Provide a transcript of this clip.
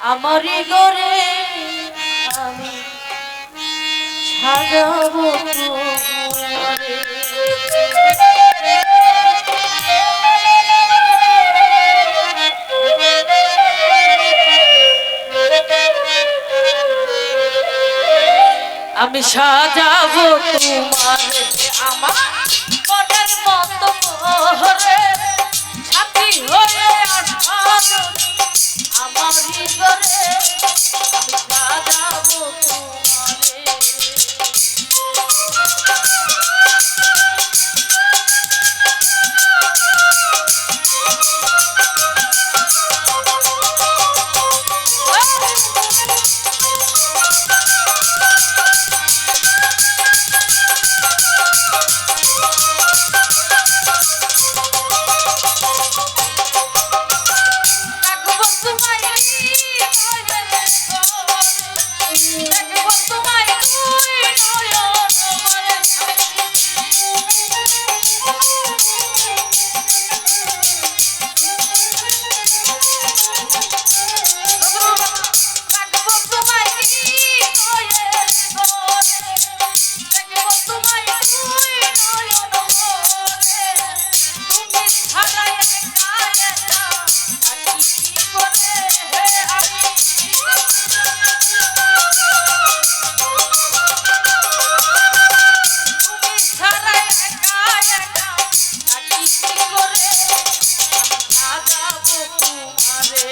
আমারি গরে আমি সাজাব আমি সাজাবো তোমার আমার হৃদয়ে ঘরে। তোমারে